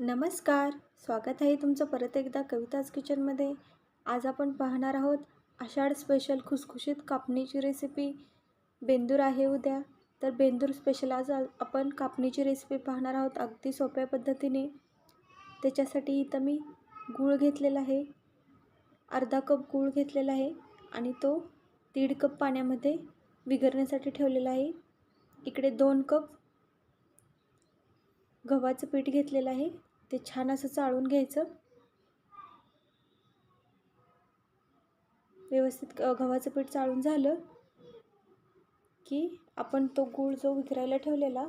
नमस्कार. स्वागत आहे तुमचं परत एकदा कविताज किचनमध्ये. आज आपण पाहणार आहोत आषाढ स्पेशल खुसखुशीत कापणीची रेसिपी बेंदूर आहे उद्या. तर बेंदूर स्पेशल आज आपण कापणीची रेसिपी पाहणार आहोत अगदी सोप्या पद्धतीने. त्याच्यासाठी इथं मी गूळ घेतलेला आहे. अर्धा कप गूळ घेतलेला आहे आणि तो दीड कप पाण्यामध्ये विघरण्यासाठी ठेवलेला आहे. इकडे दोन कप गव्हाचं पीठ घेतलेलं आहे. ते छान असं चाळून घ्यायचं. व्यवस्थित गव्हाचं पीठ चाळून झालं की आपण तो गूळ जो विघरायला ठेवलेला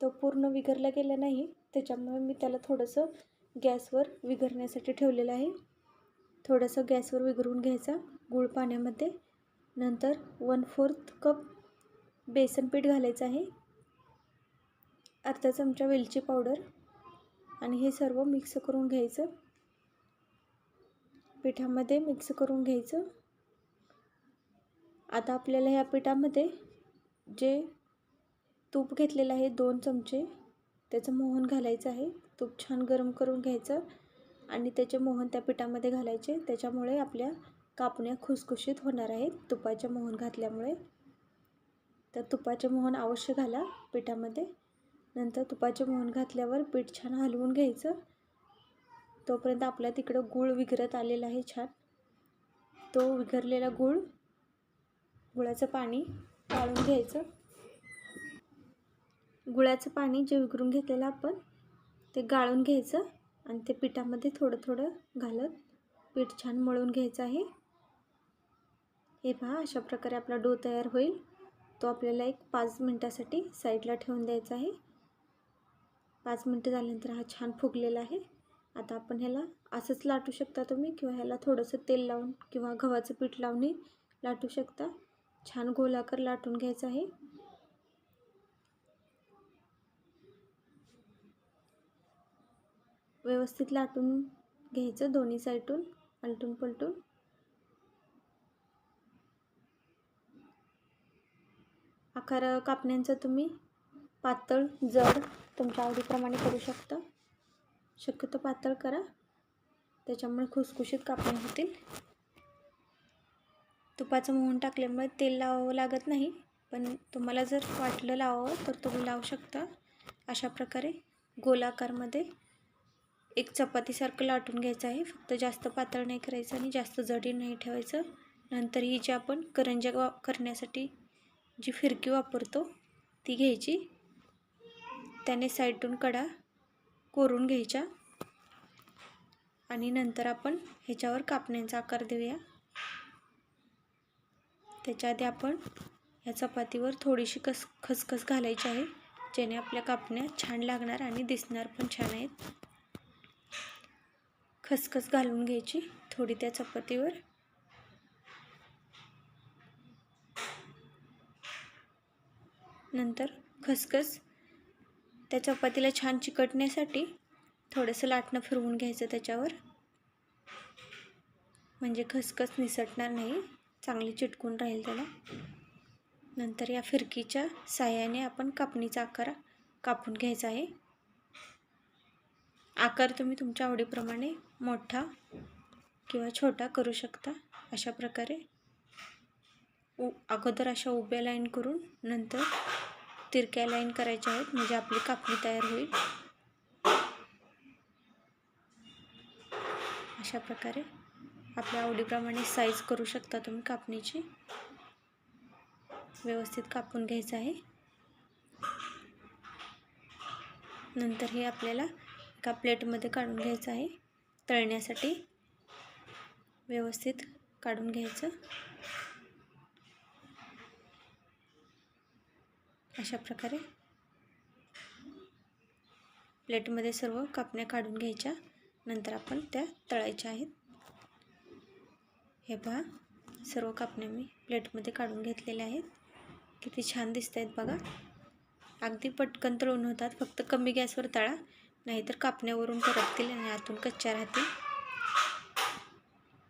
तो पूर्ण विघरला गेला नाही. त्याच्यामुळे मी त्याला थोडंसं गॅसवर विघरण्यासाठी ठेवलेलं आहे. थोडंसं गॅसवर विघरून घ्यायचा गूळ पाण्यामध्ये. नंतर वन फोर्थ कप बेसन पीठ घालायचं आहे. अर्धा चमचा वेलची पावडर. आणि हे सर्व मिक्स करून घ्यायचं. पिठामध्ये मिक्स करून घ्यायचं. आता आपल्याला ह्या पिठामध्ये जे तूप घेतलेलं आहे दोन चमचे त्याचं मोहन घालायचं आहे. तूप छान गरम करून घ्यायचं आणि त्याचे मोहन त्या पिठामध्ये घालायचे. त्याच्यामुळे आपल्या कापण्या खुसखुशीत होणार आहेत तुपाचे मोहन घातल्यामुळे. तर तुपाचे मोहन अवश्य घाला पिठामध्ये. नंतर तुपाचे मोहन घातल्यावर पीठ छान हलवून घ्यायचं. तोपर्यंत आपल्या तिकडं गूळ विघरत आलेला आहे छान. तो विघरलेला गूळ गुळाचं पाणी गाळून घ्यायचं. गुळाचं पाणी जे विघरून घेतलेलं आपण ते गाळून घ्यायचं आणि ते पिठामध्ये थोडं थोडं घालत पीठ छान मळून घ्यायचं आहे. हे पहा अशा प्रकारे आपला डो तयार होईल. तो आपल्याला एक पाच मिनटासाठी साईडला ठेवून द्यायचा आहे. पाच मिनटं झाल्यानंतर हा छान फुगलेला आहे. आता आपण ह्याला असंच लाटू शकता तुम्ही किंवा ह्याला थोडंसं तेल लावून किंवा गव्हाचं पीठ लावूनही लाटू शकता. छान गोलाकार लाटून घ्यायचं आहे. व्यवस्थित लाटून घ्यायचं दोन्ही साईडून आलटून पलटून. आकार कापण्यांचा तुम्ही पातळ जड तुमच्या आवडीप्रमाणे करू शकता. शक्यतो पातळ करा. त्याच्यामुळे खुसखुशीत कापण्या होतील. तुपाचं मोहन टाकल्यामुळे तेल लावावं लागत नाही पण तुम्हाला जर वाटलं लावावं तर तुम्ही लावू शकता. अशा प्रकारे गोलाकारमध्ये एक चपातीसारखं लाटून घ्यायचं आहे. फक्त जास्त पातळ नाही करायचं आणि जास्त जडी नाही ठेवायचं. नंतर ही जी आपण करंज्या वा करण्यासाठी जी फिरकी वापरतो ती घ्यायची. त्याने साईडून कडा कोरून घ्यायच्या. आणि नंतर आपण ह्याच्यावर कापण्यांचा आकार देऊया. त्याच्या आधी आपण ह्या चपातीवर थोडीशी कस खसखस घालायची आहे ज्याने आपल्या कापण्या छान लागणार आणि दिसणार पण छान आहेत. खसखस घालून घ्यायची थोडी त्या चपातीवर. नंतर खसखस त्या चपातीला छान चिकटण्यासाठी थोडंसं लाटणं फिरवून घ्यायचं त्याच्यावर. म्हणजे खसखस निसटणार नाही चांगली चिटकून राहील त्याला. नंतर या फिरकीच्या साह्याने आपण कापणीचा आकार कापून घ्यायचा आहे. आकार तुम्ही तुमच्या आवडीप्रमाणे मोठा किंवा छोटा करू शकता अशा प्रकारे. उ अगोदर अशा उभ्या लाईन करून नंतर तिरक्या लाईन करायच्या आहेत म्हणजे आपली कापणी तयार होईल. अशा प्रकारे आपल्या आवडीप्रमाणे साईज करू शकता तुम्ही कापणीची. व्यवस्थित कापून घ्यायचं आहे. नंतर हे आपल्याला एका प्लेटमध्ये काढून घ्यायचं आहे. तळण्यासाठी व्यवस्थित काढून घ्यायचं. अशा प्रकारे प्लेटमध्ये सर्व कापण्या काढून घ्यायच्या. नंतर आपण त्या तळायच्या आहेत. हे पहा सर्व कापण्या मी प्लेटमध्ये काढून घेतलेल्या आहेत. किती छान दिसत आहेत बघा. अगदी पटकन तळून होतात फक्त कमी गॅसवर तळा नाहीतर कापण्यावरून करपतील आणि आतून कच्च्या राहतील.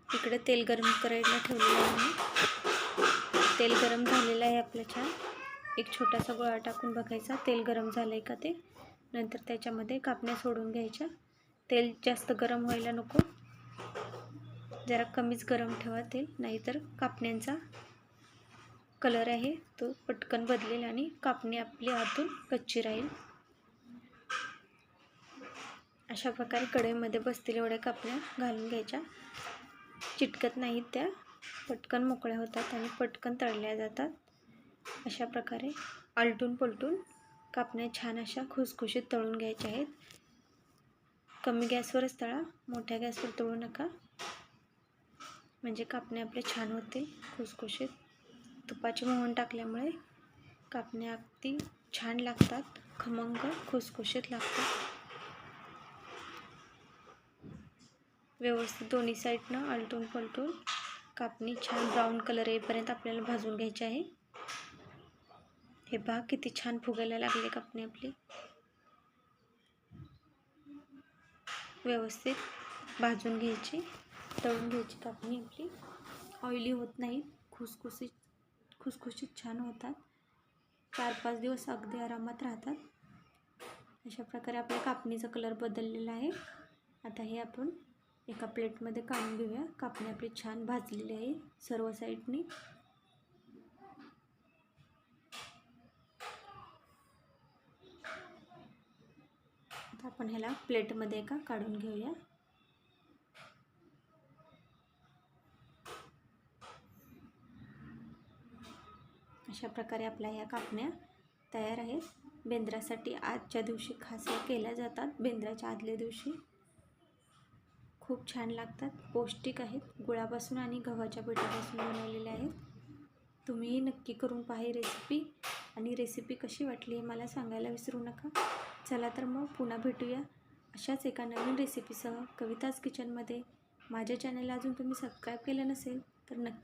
इकडे तेल गरम करायला ठेवलेलं आहे तेल गरम झालेलं आहे आपलं छान. एक छोटासा गोळा टाकून बघायचा. तेल गरम झालं आहे का ते? नंतर त्याच्यामध्ये कापण्या सोडून घ्यायच्या. तेल जास्त गरम व्हायला नको. जरा कमीच गरम ठेवा तेल नाहीतर कापण्यांचा कलर आहे तो पटकन बदलेल आणि कापणी आपली हातून कच्ची राहील. अशा प्रकारे कढईमध्ये बसतील एवढ्या कापण्या घालून घ्यायच्या. चिटकत नाहीत त्या. पटकन मोकळ्या होतात आणि पटकन तळल्या जातात. अशा प्रकारे आलटून पलटून कापण्या छान अशा खुसखुशीत तळून घ्यायच्या आहेत. कमी गॅसवरच तळा मोठ्या गॅसवर तळू नका. म्हणजे कापणे आपले छान होते खुसखुशीत. तुपाची मोहन टाकल्यामुळे कापण्या अगदी छान लागतात खमंग खुसखुशीत लागतात. व्यवस्थित दोन्ही साईडनं आलटून पलटून कापणी छान ब्राऊन कलर येईपर्यंत आपल्याला भाजून घ्यायची आहे. हे पहा किती छान फुगायला लागले कापणी आपली. व्यवस्थित भाजून घ्यायची तळून घ्यायची कापणी आपली. ऑइली होत नाही खुसखुशीत खुसखुशीत छान होतात. चार पाच दिवस अगदी आरामात राहतात. अशा प्रकारे आपल्या कापणीचा कलर बदललेला आहे. आता हे आपण एका प्लेटमध्ये काढून घेऊया. कापणी आपली छान भाजलेली आहे सर्व साईडनी आता आपण ह्याला प्लेटमध्ये एका काढून घेऊया. अशा प्रकारे आपल्या ह्या कापण्या तयार आहेत. बेंद्रासाठी आजच्या दिवशी खास केल्या जातात. बेंद्राच्या आदल्या दिवशी खूप छान लागतात. पौष्टिक आहेत. गुळापासून आणि गव्हाच्या पिठापासून बनवलेल्या आहेत. तुम्हीही नक्की करून पहा रेसिपी आणि रेसिपी कशी वाटली हे मला सांगायला विसरू नका. चला तर मग पुन्हा भेटूया अशाच एका नवीन रेसिपीसह कविताज किचनमध्ये माझ्या चॅनलला अजून तुम्ही सबस्क्राईब केलं नसेल तर नक्की